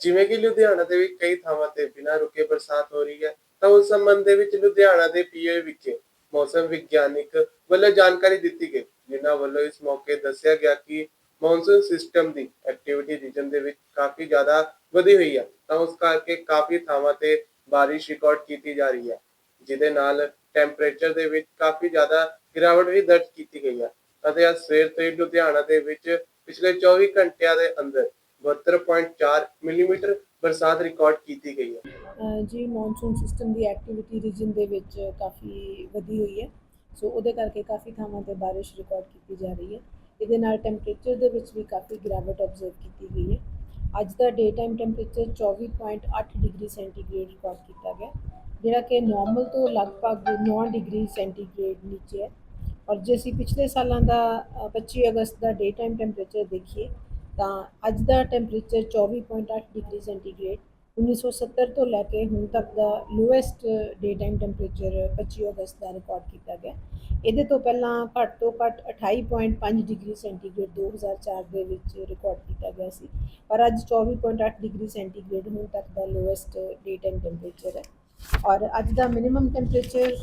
ਜਿਵੇਂ ਕਿ ਲੁਧਿਆਣਾ ਦੇ ਵਿੱਚ ਕਈ ਥਾਵਾਂ ਤੇ ਬਿਨਾਂ ਰੁਕੇ ਬਰਸਾਤ ਹੋ ਰਹੀ ਹੈ, ਤਾਂ ਉਸ ਸੰਬੰਧ ਦੇ ਵਿੱਚ ਲੁਧਿਆਣਾ ਦੇ ਪੀਏ ਵਿਖੇ ਮੌਸਮ ਵਿਗਿਆਨਿਕ ਵੱਲੋਂ ਜਾਣਕਾਰੀ ਦਿੱਤੀ ਗਈ, ਜਿਨ੍ਹਾਂ ਵੱਲੋਂ ਇਸ ਮੌਕੇ ਦੱਸਿਆ ਗਿਆ ਕਿ ਮੌਨਸੂਨ ਸਿਸਟਮ ਦੀ ਐਕਟੀਵਿਟੀ ਰੀਜਨ ਦੇ ਵਿੱਚ ਕਾਫੀ ਜ਼ਿਆਦਾ ਵਧੀ ਹੋਈ ਹੈ, ਤਾਂ ਉਸ ਕਰਕੇ ਕਾਫੀ ਥਾਵਾਂ ਤੇ ਬਾਰਿਸ਼ ਰਿਕਾਰਡ ਕੀਤੀ ਜਾ ਰਹੀ ਹੈ, ਜਿਹਦੇ ਨਾਲ ਟੈਂਪਰੇਚਰ ਦੇ ਵਿੱਚ ਕਾਫੀ ਜ਼ਿਆਦਾ ਗਿਰਾਵਟ ਵੀ ਦਰਜ ਕੀਤੀ ਗਈ ਹੈ, ਅਤੇ ਅੱਜ ਸਵੇਰ ਤੋਂ ਹੀ ਲੁਧਿਆਣਾ ਦੇ ਵਿੱਚ ਪਿਛਲੇ 24 ਘੰਟਿਆਂ ਦੇ ਅੰਦਰ 72.4 ਮਿਲੀਮੀਟਰ ਬਰਸਾਤ ਰਿਕਾਰਡ ਕੀਤੀ ਗਈ ਹੈ ਜੀ ਮੌਨਸੂਨ ਸਿਸਟਮ ਦੀ ਐਕਟੀਵਿਟੀ ਰੀਜਨ ਦੇ ਵਿੱਚ ਕਾਫੀ ਵਧੀ ਹੋਈ ਹੈ ਸੋ ਉਹਦੇ ਕਰਕੇ ਕਾਫੀ ਥਾਵਾਂ ਤੇ ਬਾਰਿਸ਼ ਰਿਕਾਰਡ ਕੀਤੀ ਜਾ ਰਹੀ ਹੈ ਇਹਦੇ ਨਾਲ ਟੈਂਪਰੇਚਰ ਦੇ ਵਿੱਚ ਵੀ ਕਾਫੀ ਗਿਰਾਵਟ ਆਬਜ਼ਰਵ ਕੀਤੀ ਗਈ ਹੈ ਅੱਜ ਦਾ day time temperature 24.8 degree centigrade record ਕੀਤਾ ਗਿਆ ਜਿਹੜਾ ਕਿ ਨਾਰਮਲ ਤੋਂ ਲਗਭਗ 9 ਡਿਗਰੀ ਸੈਂਟੀਗ੍ਰੇਡ ਨੀਚੇ ਹੈ ਔਰ ਜੇ ਅਸੀਂ ਪਿਛਲੇ ਸਾਲਾਂ ਦਾ ਅ, 25 ਅਗਸਤ ਦਾ ਡੇ ਟਾਈਮ ਟੈਂਪਰੇਚਰ ਦੇਖੀਏ ਤਾਂ ਅੱਜ ਦਾ ਟੈਂਪਰੇਚਰ 24.8 ਡਿਗਰੀ ਸੈਂਟੀਗ੍ਰੇਡ 1970 ਤੋਂ ਲੈ ਕੇ ਹੁਣ ਤੱਕ ਦਾ ਲੋਐਸਟ ਡੇ ਟਾਈਮ ਟੈਂਪਰੇਚਰ 25 ਅਗਸਤ ਦਾ ਰਿਕਾਰਡ ਕੀਤਾ ਗਿਆ। ਇਹਦੇ ਤੋਂ ਪਹਿਲਾਂ ਘੱਟ ਤੋਂ ਘੱਟ 28.5 ਡਿਗਰੀ ਸੈਂਟੀਗ੍ਰੇਡ 2004 ਦੇ ਵਿੱਚ ਰਿਕਾਰਡ ਕੀਤਾ ਗਿਆ ਸੀ। ਪਰ ਅੱਜ 24.8 ਡਿਗਰੀ ਸੈਂਟੀਗ੍ਰੇਡ ਹੁਣ ਤੱਕ ਦਾ ਲੋਐਸਟ ਡੇ ਟਾਈਮ ਟੈਂਪਰੇਚਰ ਹੈ। ਔਰ ਅੱਜ ਦਾ minimum temperature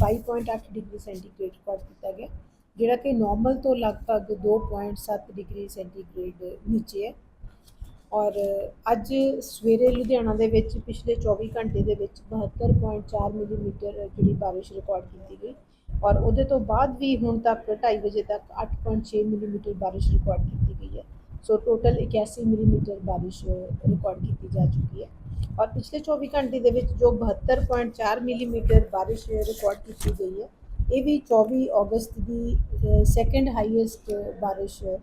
22.8 degree centigrade record ਕੀਤਾ ਗਿਆ। ਜਿਹੜਾ ਕਿ ਨਾਰਮਲ ਤੋਂ ਲਗਭਗ 2.7 ਡਿਗਰੀ ਸੈਂਟੀਗ੍ਰੇਡ ਨੀਚੇ ਹੈ। ਔਰ ਅੱਜ ਸਵੇਰੇ ਲੁਧਿਆਣਾ ਦੇ ਵਿੱਚ ਪਿਛਲੇ 24 ਘੰਟੇ ਦੇ ਵਿੱਚ 72.4 ਮਿਲੀਮੀਟਰ ਜਿਹੜੀ ਬਾਰਿਸ਼ ਰਿਕਾਰਡ ਕੀਤੀ ਗਈ। ਔਰ ਉਹਦੇ ਤੋਂ ਬਾਅਦ ਵੀ ਹੁਣ ਤੱਕ 2:30 ਵਜੇ ਤੱਕ 8.6 ਮਿਲੀਮੀਟਰ ਬਾਰਿਸ਼ ਰਿਕਾਰਡ ਕੀਤੀ ਗਈ ਹੈ। ਸੋ ਟੋਟਲ 81 ਮਿਲੀਮੀਟਰ ਬਾਰਿਸ਼ ਰਿਕਾਰਡ ਕੀਤੀ ਜਾ ਚੁੱਕੀ ਹੈ। ਔਰ ਪਿਛਲੇ 24 ਘੰਟੇ ਦੇ ਵਿੱਚ ਜੋ 72.4 ਮਿਲੀਮੀਟਰ ਬਾਰਿਸ਼ ਰਿਕਾਰਡ ਕੀਤੀ ਗਈ ਹੈ ਇਹ ਵੀ 24 ਅਗਸਤ ਦੀ ਸੈਕੰਡ ਹਾਈਐਸਟ ਬਾਰਿਸ਼ ਅ,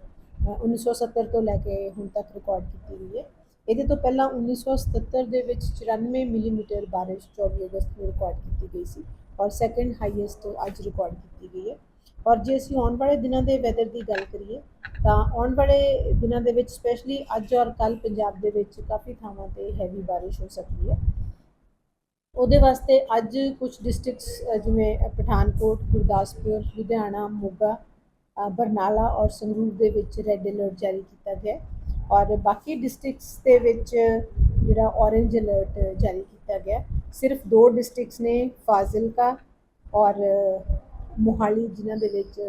1970 ਤੋਂ ਲੈ ਕੇ ਹੁਣ ਤੱਕ ਰਿਕਾਰਡ ਕੀਤੀ ਗਈ ਹੈ। ਇਹਦੇ ਤੋਂ ਪਹਿਲਾਂ 1977 ਦੇ ਵਿੱਚ 94 ਮਿਲੀਮੀਟਰ ਬਾਰਿਸ਼ 24 ਅਗਸਤ ਨੂੰ ਰਿਕਾਰਡ ਕੀਤੀ ਗਈ ਸੀ ਔਰ ਸੈਕੰਡ ਹਾਈਐਸਟ ਅੱਜ ਰਿਕਾਰਡ ਕੀਤੀ ਗਈ ਹੈ। ਔਰ ਜੇ ਅਸੀਂ ਆਉਣ ਵਾਲੇ ਦਿਨਾਂ ਦੇ ਵੈਦਰ ਦੀ ਗੱਲ ਕਰੀਏ ਤਾਂ ਆਉਣ ਵਾਲੇ ਦਿਨਾਂ ਦੇ ਵਿੱਚ ਸਪੈਸ਼ਲੀ ਅੱਜ ਔਰ ਕੱਲ ਪੰਜਾਬ ਦੇ ਵਿੱਚ ਕਾਫੀ ਥਾਵਾਂ ਤੇ ਹੈਵੀ ਬਾਰਿਸ਼ ਹੋ ਸਕਦੀ ਹੈ। ਉਹਦੇ ਵਾਸਤੇ ਅੱਜ ਕੁਝ ਡਿਸਟ੍ਰਿਕਟਸ ਜਿਵੇਂ ਪਠਾਨਕੋਟ, ਗੁਰਦਾਸਪੁਰ, ਲੁਧਿਆਣਾ, ਮੋਗਾ ਬਰਨਾਲਾ ਔਰ ਸੰਗਰੂਰ ਦੇ ਵਿੱਚ ਰੈੱਡ ਅਲਰਟ ਜਾਰੀ ਕੀਤਾ ਗਿਆ ਔਰ ਬਾਕੀ ਡਿਸਟ੍ਰਿਕਟਸ ਦੇ ਵਿੱਚ ਜਿਹੜਾ ਔਰੇਂਜ ਅਲਰਟ ਜਾਰੀ ਕੀਤਾ ਗਿਆ ਸਿਰਫ ਦੋ ਡਿਸਟ੍ਰਿਕਟਸ ਨੇ, ਫਾਜ਼ਿਲਕਾ ਔਰ ਮੋਹਾਲੀ, ਜਿਨ੍ਹਾਂ ਦੇ ਵਿੱਚ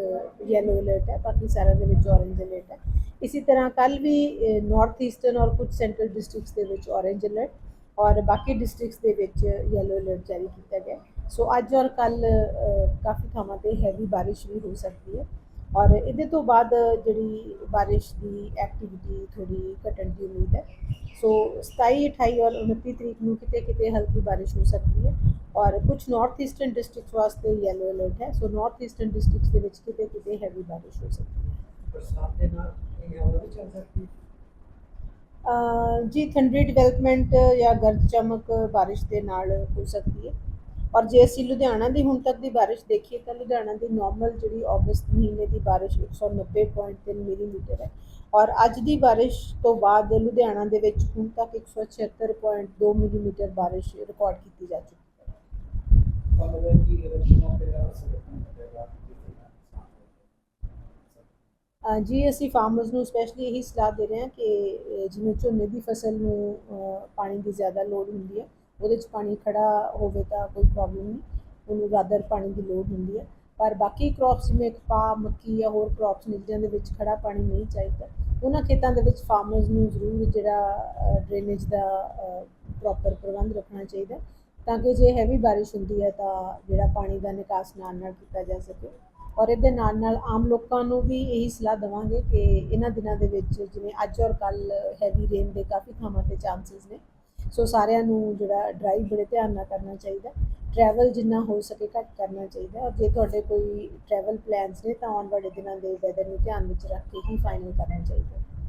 ਯੈਲੋ ਅਲਰਟ ਹੈ। ਬਾਕੀ ਸਾਰਿਆਂ ਦੇ ਵਿੱਚ ਔਰੇਂਜ ਅਲਰਟ ਹੈ। ਇਸੇ ਤਰ੍ਹਾਂ ਕੱਲ ਵੀ ਨਾਰਥ ਈਸਟਰਨ ਔਰ ਕੁਝ ਸੈਂਟਰਲ ਡਿਸਟ੍ਰਿਕਟਸ ਦੇ ਵਿੱਚ ਔਰੇਂਜ ਅਲਰਟ ਔਰ ਬਾਕੀ ਡਿਸਟ੍ਰਿਕਟਸ ਦੇ ਵਿੱਚ ਯੈਲੋ ਅਲਰਟ ਜਾਰੀ ਕੀਤਾ ਗਿਆ ਸੋ ਅੱਜ ਔਰ ਕੱਲ ਕਾਫੀ ਥਾਵਾਂ ਤੇ ਹੈਵੀ ਬਾਰਿਸ਼ ਵੀ ਹੋ ਸਕਦੀ ਹੈ। ਔਰ ਇਹਦੇ ਤੋਂ ਬਾਅਦ ਜਿਹੜੀ ਬਾਰਿਸ਼ ਦੀ ਐਕਟੀਵਿਟੀ ਥੋੜੀ ਘਟਣ ਦੀ ਉਮੀਦ ਹੈ। ਸੋ 27 28 ਔਰ 29 ਤਰੀਕ ਨੂੰ ਕਿਤੇ ਕਿਤੇ ਹਲਕੀ ਬਾਰਿਸ਼ ਹੋ ਸਕਦੀ ਹੈ। ਔਰ ਕੁਝ ਨਾਰਥ ਈਸਟਰਨ ਡਿਸਟ੍ਰਿਕਟਸ ਵਾਸਤੇ ਯੈਲੋ ਅਲਰਟ ਹੈ। ਸੋ ਨਾਰਥ ਈਸਟਰਨ ਡਿਸਟ੍ਰਿਕਟਸ ਦੇ ਵਿੱਚ ਕਿਤੇ ਕਿਤੇ ਹੈਵੀ ਬਾਰਿਸ਼ ਹੋ ਸਕਦੀ ਹੈ। ਬਰਸਾਤ ਦੇ ਨਾਲ ਇਹ ਹਵਾ ਵੀ ਚੱਲ ਸਕਦੀ ਹੈ। ਜੀ, ਠੰਡੀ ਡਿਵੈਲਪਮੈਂਟ ਜਾਂ ਗਰਜ ਚਮਕ ਬਾਰਿਸ਼ ਦੇ ਨਾਲ ਹੋ ਸਕਦੀ ਹੈ। ਔਰ ਜੇ ਅਸੀਂ ਲੁਧਿਆਣਾ ਦੀ ਹੁਣ ਤੱਕ ਦੀ ਬਾਰਿਸ਼ ਦੇਖੀਏ ਤਾਂ ਲੁਧਿਆਣਾ ਦੀ ਨਾਰਮਲ ਜਿਹੜੀ ਅਗਸਤ ਮਹੀਨੇ ਦੀ ਬਾਰਿਸ਼ 190.3 ਮਿਲੀਮੀਟਰ ਹੈ। ਔਰ ਅੱਜ ਦੀ ਬਾਰਿਸ਼ ਤੋਂ ਬਾਅਦ ਲੁਧਿਆਣਾ ਦੇ ਵਿੱਚ ਹੁਣ ਤੱਕ 176.2 ਮਿਲੀਮੀਟਰ ਬਾਰਿਸ਼ ਰਿਕਾਰਡ ਕੀਤੀ ਜਾ ਚੁੱਕੀ ਹੈ। ਜੀ, ਅਸੀਂ ਫਾਰਮਰਸ ਨੂੰ ਸਪੈਸ਼ਲੀ ਇਹੀ ਸਲਾਹ ਦੇ ਰਹੇ ਹਾਂ ਕਿ ਜਿਵੇਂ ਝੋਨੇ ਦੀ ਫਸਲ ਨੂੰ ਪਾਣੀ ਦੀ ਜ਼ਿਆਦਾ ਲੋੜ ਹੁੰਦੀ ਹੈ, ਉਹਦੇ 'ਚ ਪਾਣੀ ਖੜਾ ਹੋਵੇ ਤਾਂ ਕੋਈ ਪ੍ਰੋਬਲਮ ਨਹੀਂ, ਉਹਨੂੰ ਰਾਦਰ ਪਾਣੀ ਦੀ ਲੋੜ ਹੁੰਦੀ ਹੈ। ਪਰ ਬਾਕੀ ਕ੍ਰੌਪਸ ਜਿਵੇਂ ਕਪਾਹ ਮੱਕੀ ਜਾਂ ਹੋਰ ਕ੍ਰੌਪਸ ਨੇ ਜਿਹਨਾਂ ਦੇ ਵਿੱਚ ਖੜਾ ਪਾਣੀ ਨਹੀਂ ਚਾਹੀਦਾ, ਉਹਨਾਂ ਖੇਤਾਂ ਦੇ ਵਿੱਚ ਫਾਰਮਰਸ ਨੂੰ ਜ਼ਰੂਰ ਜਿਹੜਾ ਡਰੇਨੇਜ ਦਾ ਪ੍ਰੋਪਰ ਪ੍ਰਬੰਧ ਰੱਖਣਾ ਚਾਹੀਦਾ ਤਾਂ ਕਿ ਜੇ ਹੈਵੀ ਬਾਰਿਸ਼ ਹੁੰਦੀ ਹੈ ਤਾਂ ਜਿਹੜਾ ਪਾਣੀ ਦਾ ਨਿਕਾਸ ਨਾਲ ਨਾਲ ਕੀਤਾ ਜਾ ਸਕੇ। ਔਰ ਇਹਦੇ ਨਾਲ ਨਾਲ ਆਮ ਲੋਕਾਂ ਨੂੰ ਵੀ ਇਹੀ ਸਲਾਹ ਦੇਵਾਂਗੇ ਕਿ ਇਹਨਾਂ ਦਿਨਾਂ ਦੇ ਵਿੱਚ ਜਿਵੇਂ ਅੱਜ ਔਰ ਕੱਲ ਹੈਵੀ ਰੇਨ ਦੇ ਕਾਫੀ ਥਾਵਾਂ ਤੇ ਚਾਂਸਸ ਨੇ। ਸੋ ਸਾਰਿਆਂ ਨੂੰ ਜਿਹੜਾ ਡਰਾਈਵ ਬੜੇ ਧਿਆਨ ਨਾਲ ਕਰਨਾ ਚਾਹੀਦਾ ਟਰੈਵਲ ਜਿੰਨਾ ਹੋ ਸਕੇ ਘੱਟ ਕਰਨਾ ਚਾਹੀਦਾ ਔਰ ਜੇ ਤੁਹਾਡੇ ਕੋਈ ਟਰੈਵਲ ਪਲਾਨਸ ਨੇ ਤਾਂ ਆਉਣ ਵਾਲੇ ਦਿਨਾਂ ਦੇ ਵੈਦਰ ਨੂੰ ਧਿਆਨ ਵਿੱਚ ਰੱਖ ਕੇ ਹੀ ਫਾਈਨਲ ਕਰਨਾ ਚਾਹੀਦਾ